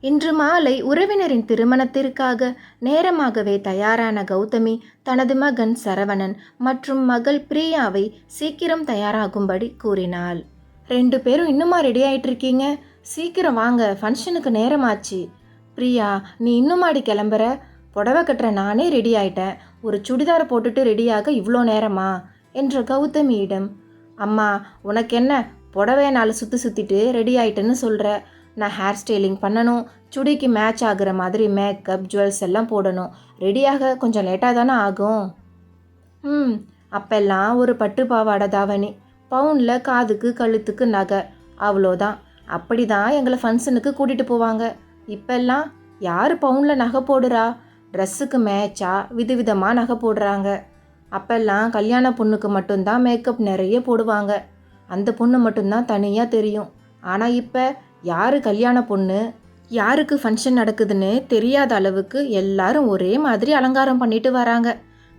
இன்று மாலை உறவினரின் திருமணத்திற்காக நேரமாகவே தயாரான கௌதமி தனது மகன் சரவணன் மற்றும் மகள் பிரியாவை சீக்கிரம் தயாராகும்படி கூறினாள். ரெண்டு பேரும் இன்னுமா ரெடி ஆயிட்டு இருக்கீங்க சீக்கிரம் வாங்க ஃபங்க்ஷனுக்கு நேரமாச்சு. பிரியா நீ இன்னுமாடி கிளம்புற? புடவை கட்டுற நானே ரெடி ஆயிட்டேன். ஒரு சுடிதாரை போட்டுட்டு ரெடியாக இவ்வளோ நேரமா? என்ற கௌதமியிடம். அம்மா உனக்கு என்ன புடவைய நாலு சுற்றி சுற்றிட்டு ரெடி ஆயிட்டேன்னு சொல்கிற நான் ஹேர் ஸ்டைலிங் பண்ணணும். சுடிக்கு மேட்ச் ஆகுற மாதிரி மேக்கப் ஜுவல்ஸ் எல்லாம் போடணும். ரெடியாக கொஞ்சம் லேட்டாக தானே ஆகும். ம் அப்பெல்லாம் ஒரு பட்டு பாவாடை தாவணி. பவுனில் காதுக்கு கழுத்துக்கு நகை. அவ்வளோதான். அப்படி தான் எங்களை ஃபங்க்ஷனுக்கு கூட்டிகிட்டு போவாங்க. இப்பெல்லாம் யார் பவுனில் நகை போடுறா? ட்ரெஸ்ஸுக்கு மேட்சாக விதவிதமாக நகை போடுறாங்க. அப்பெல்லாம் கல்யாண பொண்ணுக்கு மட்டும்தான் மேக்கப் நிறைய போடுவாங்க. அந்த பொண்ணு மட்டும்தான் தனியாக தெரியும். ஆனால் இப்போ யார் கல்யாண பொண்ணு? யாருக்கு ஃபங்க்ஷன் நடக்குதுன்னு தெரியாத அளவுக்கு எல்லாரும் ஒரே மாதிரி அலங்காரம் பண்ணிட்டு வராங்க.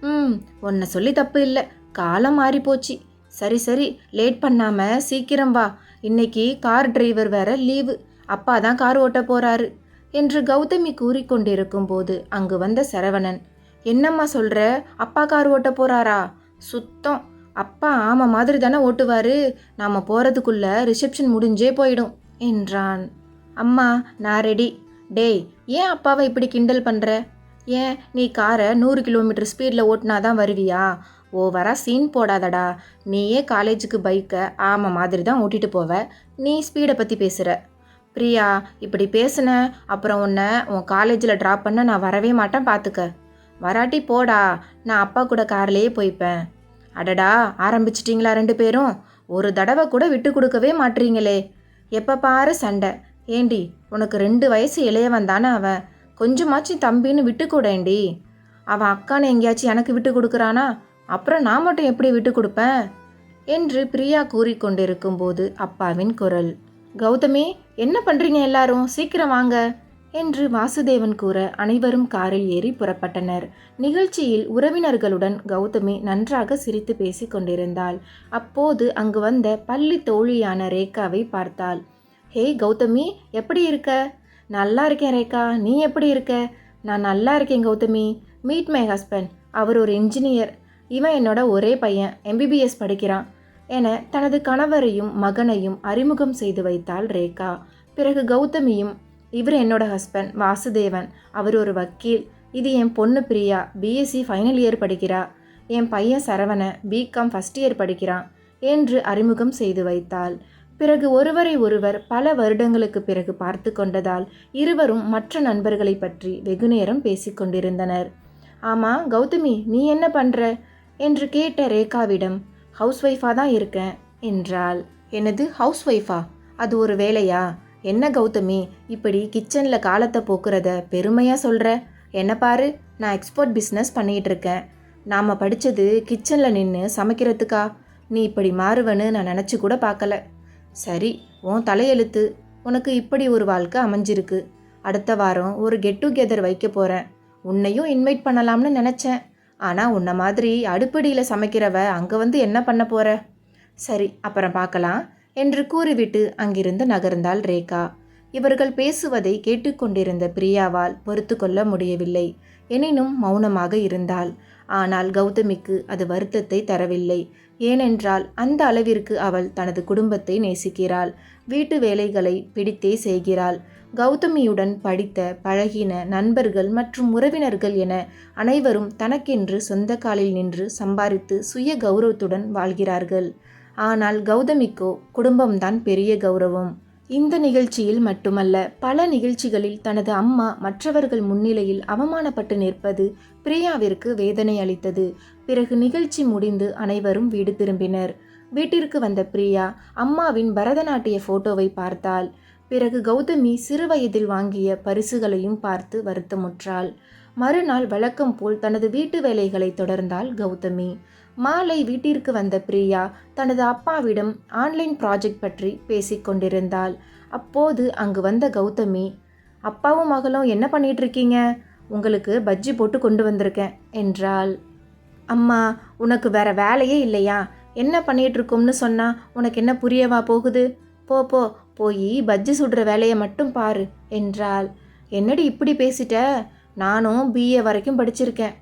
ம் உன்னை சொல்லி தப்பு இல்லை. காலம் மாறி போச்சு. சரி சரி லேட் பண்ணாம சீக்கிரம் வா. இன்னைக்கு கார் டிரைவர் வேற லீவு அப்பா தான் கார் ஓட்ட போறாரு என்று கௌதமி கூறிக்கொண்டிருக்கும் போது அங்கு வந்த சரவணன் என்னம்மா சொல்ற? அப்பா கார் ஓட்ட போறாரா? சுத்தம். அப்பா ஆமாம் மாதிரி தானே ஓட்டுவாரு. நாம போறதுக்குள்ள ரிசப்ஷன் முடிஞ்சே போயிடும். என்றான். அம்மா நான் ரெடி டேய் ஏன் அப்பாவை இப்படி கிண்டல் பண்ணுற ஏன் நீ காரை நூறு கிலோமீட்டர் ஸ்பீடில் ஓட்டினா தான் வருவியா? ஓவராக சீன் போடாதடா. நீயே காலேஜுக்கு பைக்கை ஆமாம் மாதிரி தான் ஓட்டிகிட்டு போவ. நீ ஸ்பீடை பற்றி பேசுகிற பிரியா இப்படி பேசுன அப்புறம் உன்னை உன் காலேஜில் ட்ராப் பண்ண நான் வரவே மாட்டேன் பார்த்துக்க வராட்டி போடா. நான் அப்பா கூட கார்லேயே போய்ப்பேன். அடடா ஆரம்பிச்சிட்டிங்களா ரெண்டு பேரும்? ஒரு தடவை கூட விட்டு கொடுக்கவே மாட்றீங்களே. எப்போ பாரு சண்டை. ஏண்டி உனக்கு ரெண்டு வயசு இளையவன் தானே அவன் கொஞ்சமாச்சும் தம்பின்னு விட்டு கூடேண்டி அவன் அக்கானை எங்கேயாச்சும் எனக்கு விட்டு கொடுக்குறானா? அப்புறம் நான் மட்டும் எப்படி விட்டு கொடுப்பேன்? என்று பிரியா கூறிக்கொண்டிருக்கும் போது அப்பாவின் குரல். கௌதமி என்ன பண்ணுறீங்க எல்லாரும்? சீக்கிரம் வாங்க. என்று வாசுதேவன் கூற அனைவரும் காரில் ஏறி புறப்பட்டனர். நிகழ்ச்சியில் உறவினர்களுடன் கௌதமி நன்றாக சிரித்து பேசிக்கொண்டிருந்தாள் அப்போது அங்கு வந்த பள்ளி தோழியான ரேகாவை பார்த்தாள். ஹே கௌதமி எப்படி இருக்க? நல்லா இருக்கேன் ரேகா. நீ எப்படி இருக்க? நான் நல்லா இருக்கேன் கௌதமி. மீட் மை ஹஸ்பண்ட் அவர் ஒரு இன்ஜினியர் இவன் என்னோட ஒரே பையன். எம்பிபிஎஸ் படிக்கிறான். என தனது கணவரையும் மகனையும் அறிமுகம் செய்து வைத்தாள் ரேகா. பிறகு கௌதமியும் இவர் என்னோட ஹஸ்பண்ட் வாசுதேவன். அவர் ஒரு வக்கீல். இது என் பொண்ணு பிரியா. பிஎஸ்சி ஃபைனல் இயர் படிக்கிறா. என் பையன் சரவண பிகாம் ஃபஸ்ட் இயர் படிக்கிறான். என்று அறிமுகம் செய்து வைத்தாள். பிறகு ஒருவரை ஒருவர் பல வருடங்களுக்கு பிறகு பார்த்து கொண்டதால் இருவரும் மற்ற நண்பர்களை பற்றி வெகுநேரம் பேசிக்கொண்டிருந்தனர் ஆமா கௌதமி நீ என்ன பண்ற என்று கேட்ட ரேகாவிடம் ஹவுஸ் ஒய்ஃபாக தான் இருக்கேன் என்றாள். எனது ஹவுஸ் ஒய்ஃபா அது ஒரு வேலையா? என்ன கௌதமி இப்படி கிச்சனில் காலத்தை போக்குறத பெருமையாக சொல்கிற என்ன பாரு நான் எக்ஸ்போர்ட் பிஸ்னஸ் பண்ணிகிட்டு இருக்கேன். நாம் படித்தது கிச்சனில் நின்று சமைக்கிறதுக்கா? நீ இப்படி மாறுவன்னு நான் நினச்சி கூட பார்க்கல. சரி உன் தலையெழுத்து. உனக்கு இப்படி ஒரு வாழ்க்கை அமைஞ்சிருக்கு. அடுத்த வாரம் ஒரு கெட் டுகெதர் வைக்க போகிறேன் உன்னையும் இன்வைட் பண்ணலாம்னு நினச்சேன். ஆனால் உன்னை மாதிரி அடுப்படியில் சமைக்கிறவ அங்கே வந்து என்ன பண்ண போகிற சரி அப்புறம் பார்க்கலாம் என்று கூறிவிட்டு அங்கிருந்து நகர்ந்தாள் ரேகா. இவர்கள் பேசுவதை கேட்டுக்கொண்டிருந்த பிரியாவால் பொறுத்து கொள்ள முடியவில்லை. எனினும் மௌனமாக இருந்தாள். ஆனால் கௌதமிக்கு அது வருத்தத்தை தரவில்லை. ஏனென்றால் அந்த அளவிற்கு அவள் தனது குடும்பத்தை நேசிக்கிறாள். வீட்டு வேலைகளை பிடித்தே செய்கிறாள். கௌதமியுடன் படித்த பழகின நண்பர்கள் மற்றும் உறவினர்கள் என அனைவரும் தனக்கென்று சொந்த காலில் நின்று சம்பாதித்து சுய கௌரவத்துடன் வாழ்கிறார்கள். ஆனால் கௌதமிக்கோ குடும்பம்தான் பெரிய கௌரவம். இந்த நிகழ்ச்சியில் மட்டுமல்ல பல நிகழ்ச்சிகளில் தனது அம்மா மற்றவர்கள் முன்னிலையில் அவமானப்பட்டு நிற்பது பிரியாவிற்கு வேதனை அளித்தது. பிறகு நிகழ்ச்சி முடிந்து அனைவரும் வீடு திரும்பினர். வீட்டிற்கு வந்த பிரியா அம்மாவின் பரதநாட்டிய போட்டோவை பார்த்தாள். பிறகு கௌதமி சிறுவயதில் வாங்கிய பரிசுகளையும் பார்த்து வருத்தமுற்றாள். மறுநாள் வழக்கம் போல் தனது வீட்டு வேலைகளை தொடர்ந்தாள் கௌதமி. மாலை வீட்டிற்கு வந்த பிரியா தனது அப்பாவிடம் ஆன்லைன் ப்ராஜெக்ட் பற்றி பேசிக்கொண்டிருந்தாள் அப்போது அங்கு வந்த கௌதமி அப்பாவும் மகளும் என்ன பண்ணிட்டு இருக்கீங்க? உங்களுக்கு பஜ்ஜி போட்டு கொண்டு வந்திருக்கேன் என்றாள். அம்மா உனக்கு வேற வேலையே இல்லையா? என்ன பண்ணிகிட்ருக்கோம்னு சொன்னால் உனக்கு என்ன புரியவா போகுது? போ போ போய் பஜ்ஜி சுடுற வேலையை மட்டும் பாரு என்றாள். என்னடி இப்படி பேசிட்ட? நானும் பிஏ வரைக்கும் படிச்சிருக்கேன்.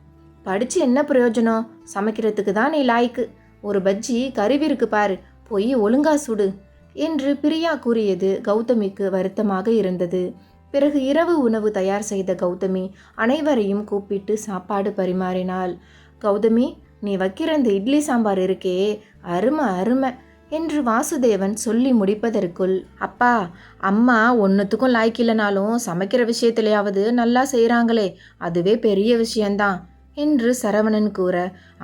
படித்து என்ன பிரயோஜனம்? சமைக்கிறதுக்கு தான் நீ லாய்க்கு. ஒரு பஜ்ஜி கருவிருக்கு பாரு போய் ஒழுங்கா சுடு என்று பிரியா கூறியது கௌதமிக்கு வருத்தமாக இருந்தது. பிறகு இரவு உணவு தயார் செய்த கௌதமி அனைவரையும் கூப்பிட்டு சாப்பாடு பரிமாறினாள். கௌதமி நீ வைக்கிற இந்த இட்லி சாம்பார் இருக்கே அருமை அருமை என்று வாசுதேவன் சொல்லி முடிப்பதற்குள் அப்பா அம்மா ஒன்றுத்துக்கும் லாய்க்கில்லைனாலும் சமைக்கிற விஷயத்துலையாவது நல்லா செய்கிறாங்களே அதுவே பெரிய விஷயந்தான் என்று சரவணன் கூற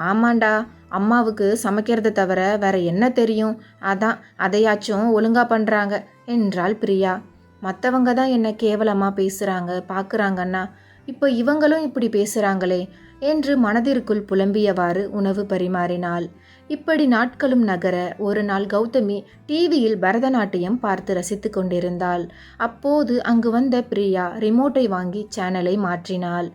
ஆமாண்டா அம்மாவுக்கு சமைக்கிறத தவிர வேற என்ன தெரியும்? அதான் அதையாச்சும் ஒழுங்காக பண்ணுறாங்க என்றாள் பிரியா. மற்றவங்க தான் என்ன கேவலமாக பேசுகிறாங்க பார்க்குறாங்கன்னா இப்போ இவங்களும் இப்படி பேசுகிறாங்களே என்று மனதிற்குள் புலம்பியவாறு உணவு பரிமாறினாள். இப்படி நாட்களும் நகர ஒரு நாள் கௌதமி டிவியில் பரதநாட்டியம் பார்த்து ரசித்து கொண்டிருந்தாள். அப்போது அங்கு வந்த பிரியா ரிமோட்டை வாங்கி சேனலை மாற்றினாள்.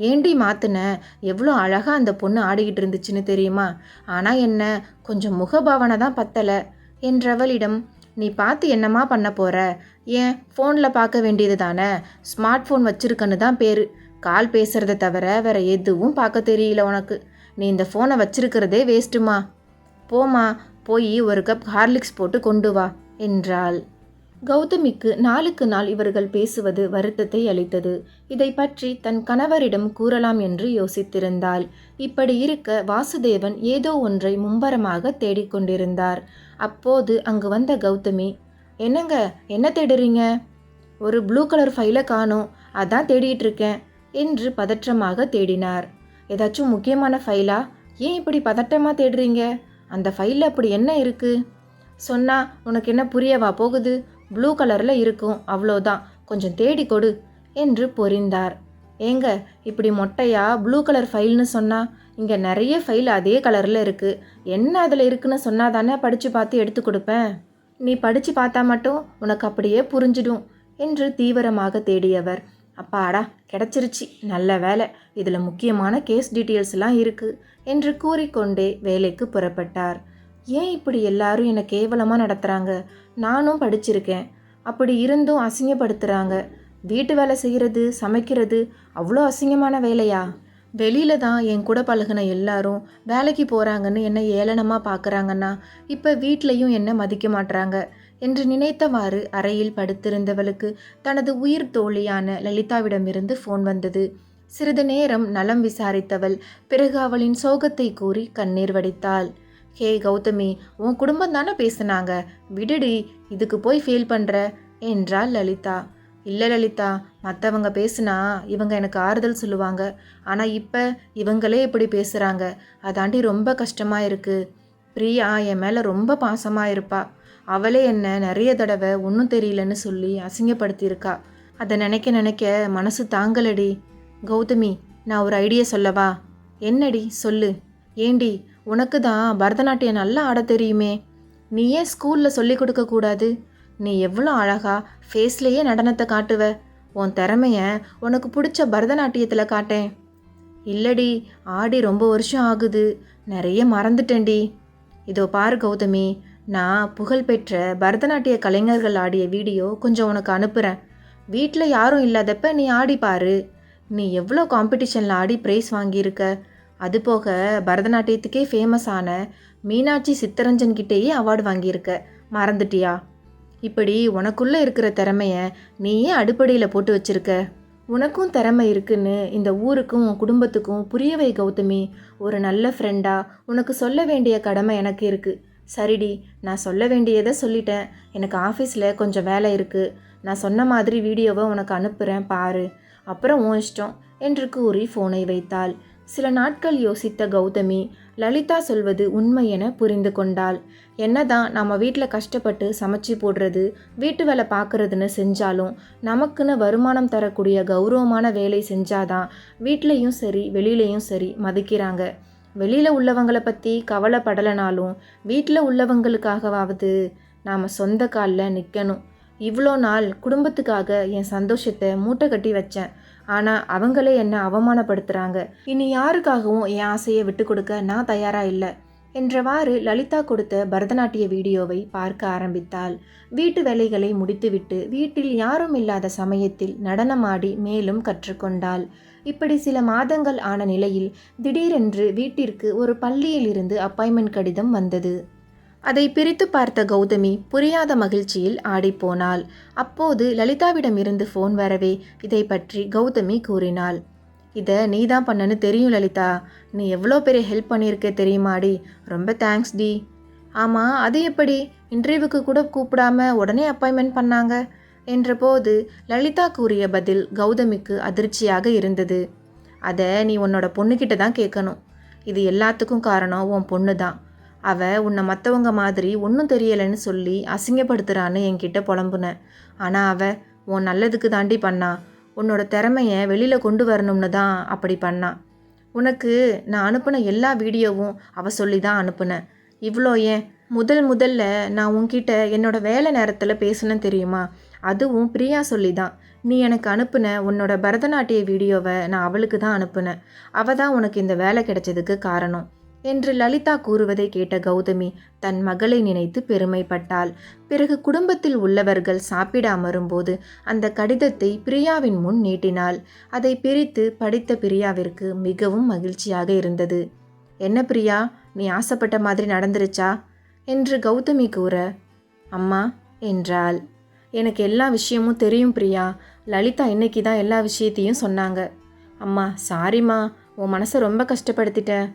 ஏண்டி மாத்துன? எவ்வளோ அழகாக அந்த பொண்ணு ஆடிக்கிட்டு இருந்துச்சுன்னு தெரியுமா? ஆனால் என்ன கொஞ்சம் முகபாவனை தான் பத்தலை என்றவளிடம் நீ பார்த்து என்னம்மா பண்ண போகிற ஏன் ஃபோனில் பார்க்க வேண்டியது தானே? ஸ்மார்ட் ஃபோன் வச்சுருக்கன்னு தான் பேர். கால் பேசுறத தவிர வேற எதுவும் பார்க்க தெரியல உனக்கு. நீ இந்த ஃபோனை வச்சிருக்கிறதே வேஸ்ட்டுமா போமா போய் ஒரு கப் ஹார்லிக்ஸ் போட்டு கொண்டு வா என்றாள். கௌதமிக்கு நாளுக்கு நாள் இவர்கள் பேசுவது வருத்தத்தை அளித்தது. இதை பற்றி தன் கணவரிடம் கூறலாம் என்று யோசித்திருந்தாள். இப்படி இருக்க வாசுதேவன் ஏதோ ஒன்றை மும்பரமாக தேடிக்கொண்டிருந்தார் அப்போது அங்கு வந்த கௌதமி என்னங்க என்ன தேடுறீங்க? ஒரு ப்ளூ கலர் ஃபைலை காணோம். அதான் தேடிட்டு இருக்கேன். என்று பதற்றமாக தேடினார். ஏதாச்சும் முக்கியமான ஃபைலா? ஏன் இப்படி பதட்டமாக தேடுறீங்க? அந்த ஃபைலில் அப்படி என்ன இருக்கு? சொன்னா உனக்கு என்ன புரியவா போகுது? ப்ளூ கலரில் இருக்கும் அவ்வளோதான். கொஞ்சம் தேடி கொடு என்று பொரிந்தார் ஏங்க இப்படி மொட்டையா ப்ளூ கலர் ஃபைல்னு சொன்னா இங்கே நிறைய ஃபைல் அதே கலரில் இருக்குது என்ன அதில் இருக்குன்னு சொன்னால் தானே படித்து பார்த்து எடுத்து கொடுப்பேன்? நீ படித்து பார்த்தா மட்டும் உனக்கு அப்படியே புரிஞ்சிடும் என்று தீவிரமாக தேடியவர். அப்பாடா கிடச்சிருச்சு. நல்ல வேலை. இதில் முக்கியமான கேஸ் டீட்டெயில்ஸ்லாம் இருக்குது என்று கூறிக்கொண்டே வேலைக்கு புறப்பட்டார். ஏன் இப்படி எல்லாரும் என்னை கேவலமாக நடத்துகிறாங்க நானும் படிச்சிருக்கேன். அப்படி இருந்தும் அசிங்கப்படுத்துகிறாங்க வீட்டு வேலை செய்கிறது சமைக்கிறது அவ்வளோ அசிங்கமான வேலையா? வெளியில தான் என் கூட பழகுன எல்லாரும் வேலைக்கு போகிறாங்கன்னு என்ன ஏளனமாக பார்க்குறாங்கன்னா இப்போ வீட்லேயும் என்னை மதிக்க மாட்டுறாங்க என்று நினைத்தவாறு அறையில் படுத்திருந்தவளுக்கு தனது உயிர் தோழியான லலிதாவிடமிருந்து ஃபோன் வந்தது. சிறிது நேரம் நலம் விசாரித்தவள் பிறகு அவளின் சோகத்தை கூறி கண்ணீர் வடித்தாள். ஹே கௌதமி உன் குடும்பம் தானே பேசுனாங்க? விடுடி இதுக்கு போய் ஃபீல் பண்ணுற என்றாள் லலிதா. இல்லை லலிதா மற்றவங்க பேசுனா இவங்க எனக்கு ஆறுதல் சொல்லுவாங்க. ஆனால் இப்போ இவங்களே இப்படி பேசுகிறாங்க அதாண்டி ரொம்ப கஷ்டமாக இருக்குது பிரியா என் மேலே ரொம்ப பாசமாக இருப்பாள் அவளே என்ன நிறைய தடவை ஒன்றும் தெரியலன்னு சொல்லி அசிங்கப்படுத்தியிருக்கா. அதை நினைக்க நினைக்க மனசு தாங்கலடி. கௌதமி நான் ஒரு ஐடியா சொல்லவா? என்னடி? சொல்லு. ஏண்டி உனக்கு தான் பரதநாட்டியம் நல்லா ஆட தெரியுமே. நீ ஏன் ஸ்கூலில் சொல்லி கொடுக்கக்கூடாது நீ எவ்வளோ அழகா ஃபேஸ்லேயே நடனத்தை காட்டுவ. உன் திறமைய உனக்கு பிடிச்ச பரதநாட்டியத்தில் காட்டேன். இல்லடி ஆடி ரொம்ப வருஷம் ஆகுது. நிறைய மறந்துட்டேன்டி. இதோ பாரு கௌதமி நான் புகழ்பெற்ற பரதநாட்டிய கலைஞர்கள் ஆடிய வீடியோ கொஞ்சம் உனக்கு அனுப்புகிறேன் வீட்டில் யாரும் இல்லாதப்ப நீ ஆடி நீ எவ்வளோ காம்படிஷனில் ஆடி ப்ரைஸ் வாங்கியிருக்க? அது போக பரதநாட்டியத்துக்கே ஃபேமஸ் ஆன மீனாட்சி சித்தரஞ்சன் கிட்டேயே அவார்டு வாங்கியிருக்க. மறந்துட்டியா? இப்படி உனக்குள்ளே இருக்கிற திறமைய நீயே அடிப்படையில் போட்டு வச்சிருக்க. உனக்கும் திறமை இருக்குன்னு இந்த ஊருக்கும் உன் குடும்பத்துக்கும் புரியவை கௌதமி. ஒரு நல்ல ஃப்ரெண்டாக உனக்கு சொல்ல வேண்டிய கடமை எனக்கு இருக்குது சரிடி நான் சொல்ல வேண்டியதை சொல்லிட்டேன். எனக்கு ஆஃபீஸில் கொஞ்சம் வேலை இருக்குது நான் சொன்ன மாதிரி வீடியோவை உனக்கு அனுப்புகிறேன் பாரு. அப்புறம் உன் இஷ்டம் என்று கூறி ஃபோனை வைத்தாள். சில நாட்கள் யோசித்த கௌதமி லலிதா சொல்வது உண்மை என புரிந்து கொண்டாள். என்னதான் நம்ம வீட்டில் கஷ்டப்பட்டு சமைச்சு போடுறது வீட்டு வேலை பார்க்குறதுன்னு செஞ்சாலும் நமக்குன்னு வருமானம் தரக்கூடிய கௌரவமான வேலை செஞ்சாதான் வீட்லேயும் சரி வெளியிலையும் சரி மதிக்கிறாங்க. வெளியில் உள்ளவங்களை பற்றி கவலைப்படலைனாலும் வீட்டில் உள்ளவங்களுக்காகவாவது நாம் சொந்த காலில் நிற்கணும் இவ்வளோ நாள் குடும்பத்துக்காக என் சந்தோஷத்தை மூட்டை கட்டி வச்சேன். ஆனால் அவங்களே என்னை அவமானப்படுத்துகிறாங்க இனி யாருக்காகவும் என் ஆசையை விட்டு கொடுக்க நான் தயாராக இல்லை. என்றவாறு லலிதா கொடுத்த பரதநாட்டிய வீடியோவை பார்க்க ஆரம்பித்தாள். வீட்டு வேலைகளை முடித்துவிட்டு வீட்டில் யாரும் இல்லாத சமயத்தில் நடனமாடி மேலும் கற்றுக்கொண்டாள். இப்படி சில மாதங்கள் ஆன நிலையில் திடீரென்று வீட்டிற்கு ஒரு பள்ளியிலிருந்து அப்பாயின்மெண்ட் கடிதம் வந்தது. அதை பிரித்து பார்த்த கௌதமி புரியாத மகிழ்ச்சியில் ஆடிப்போனாள். அப்போது லலிதாவிடமிருந்து ஃபோன் வரவே இதை பற்றி கௌதமி கூறினாள். இதை நீ தான் பண்ணனு தெரியும் லலிதா. நீ எவ்வளோ பெரிய ஹெல்ப் பண்ணியிருக்க தெரியுமாடி? ரொம்ப தேங்க்ஸ் டி. ஆமாம் அது எப்படி? இன்டர்வியூக்கு கூட கூப்பிடாம உடனே அப்பாயின்மெண்ட் பண்ணாங்க. என்றபோது லலிதா கூறிய பதில் கௌதமிக்கு அதிர்ச்சியாக இருந்தது. அதை நீ உன்னோட பொண்ணுக்கிட்ட தான் கேட்கணும். இது எல்லாத்துக்கும் காரணம் உன் பொண்ணு தான் அவ உன்னை மற்றவங்க மாதிரி ஒன்றும் தெரியலைன்னு சொல்லி அசிங்கப்படுத்துறான்னு என்கிட்ட புலம்புனேன் ஆனால் அவ உன் நல்லதுக்கு தாண்டி பண்ணா. உன்னோட திறமையை வெளியில் கொண்டு வரணும்னு தான் அப்படி பண்ணான் உனக்கு நான் அனுப்பின எல்லா வீடியோவும் அவ சொல்லி தான் அனுப்புனேன் இவ்வளோ ஏன்? முதல் முதல்ல நான் உன்கிட்ட என்னோட வேலை நேரத்தில் பேசுனேன் தெரியுமா? அதுவும் பிரியா சொல்லி தான். நீ எனக்கு அனுப்புன உன்னோட பரதநாட்டிய வீடியோவை நான் அவளுக்கு தான் அனுப்புனேன் அவள் தான் உனக்கு இந்த வேலை கிடைச்சதுக்கு காரணம். என்று லலிதா கூறுவதை கேட்ட கௌதமி தன் மகளை நினைத்து பெருமைப்பட்டாள். பிறகு குடும்பத்தில் உள்ளவர்கள் சாப்பிட அமரும்போது அந்த கடிதத்தை பிரியாவின் முன் நீட்டினாள். அதை பிரித்து படித்த பிரியாவிற்கு மிகவும் மகிழ்ச்சியாக இருந்தது. என்ன பிரியா நீ ஆசைப்பட்ட மாதிரி நடந்துருச்சா? என்று கௌதமி கூற அம்மா என்றாள். எனக்கு எல்லா விஷயமும் தெரியும் பிரியா. லலிதா இன்னைக்கு தான் எல்லா விஷயத்தையும் சொன்னாங்க. அம்மா சாரிம்மா உன் மனசை ரொம்ப கஷ்டப்படுத்திட்டேன்.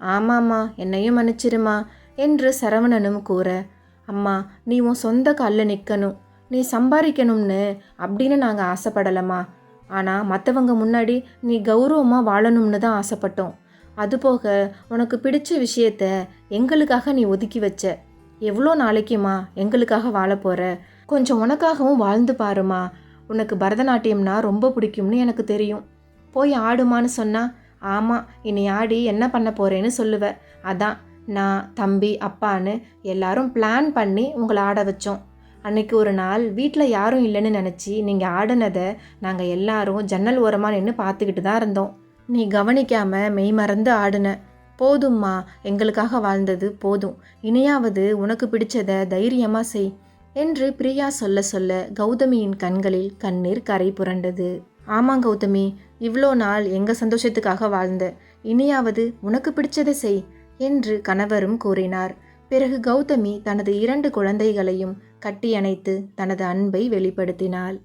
ஆமாம்மா என்னையும் மன்னிச்சிருமா என்று சரவணனும் கூற அம்மா நீ உன் சொந்த காலில் நிற்கணும் நீ சம்பாதிக்கணும்னு அப்படின்னு நாங்கள் ஆசைப்படலம்மா. ஆனால் மற்றவங்க முன்னாடி நீ கௌரவமாக வாழணும்னு தான் ஆசைப்பட்டோம். அதுபோக உனக்கு பிடிச்ச விஷயத்த எங்களுக்காக நீ ஒதுக்கி வச்ச. எவ்வளோ நாளைக்குமா எங்களுக்காக வாழ போகிற கொஞ்சம் உனக்காகவும் வாழ்ந்து பாருமா. உனக்கு பரதநாட்டியம்னா ரொம்ப பிடிக்கும்னு எனக்கு தெரியும். போய் ஆடுமான்னு சொன்னால் ஆமாம் இனி ஆடி என்ன பண்ண போகிறேன்னு சொல்லுவ. அதான் நான் தம்பி அப்பான்னு எல்லாரும் பிளான் பண்ணி உங்களை ஆட வச்சோம். அன்னைக்கு ஒரு நாள் வீட்டில் யாரும் இல்லைன்னு நினச்சி நீங்கள் ஆடினதை நாங்கள் எல்லாரும் ஜன்னல் ஓரமாக நின்று பார்த்துக்கிட்டு தான் இருந்தோம். நீ கவனிக்காம மெய் மறந்து ஆடின. போதும்மா எங்களுக்காக வாழ்ந்தது போதும். இனியாவது உனக்கு பிடிச்சதை தைரியமாக செய் என்று பிரியா சொல்ல சொல்ல கௌதமியின் கண்களில் கண்ணீர் கரை புரண்டது. ஆமாம் கௌதமி இவ்வளோ நாள் எங்கள் சந்தோஷத்துக்காக வாழ்ந்த? இனியாவது உனக்கு பிடிச்சதை செய் என்று கணவரும் கூறினார். பிறகு கௌதமி தனது இரண்டு குழந்தைகளையும் கட்டியணைத்து தனது அன்பை வெளிப்படுத்தினாள்.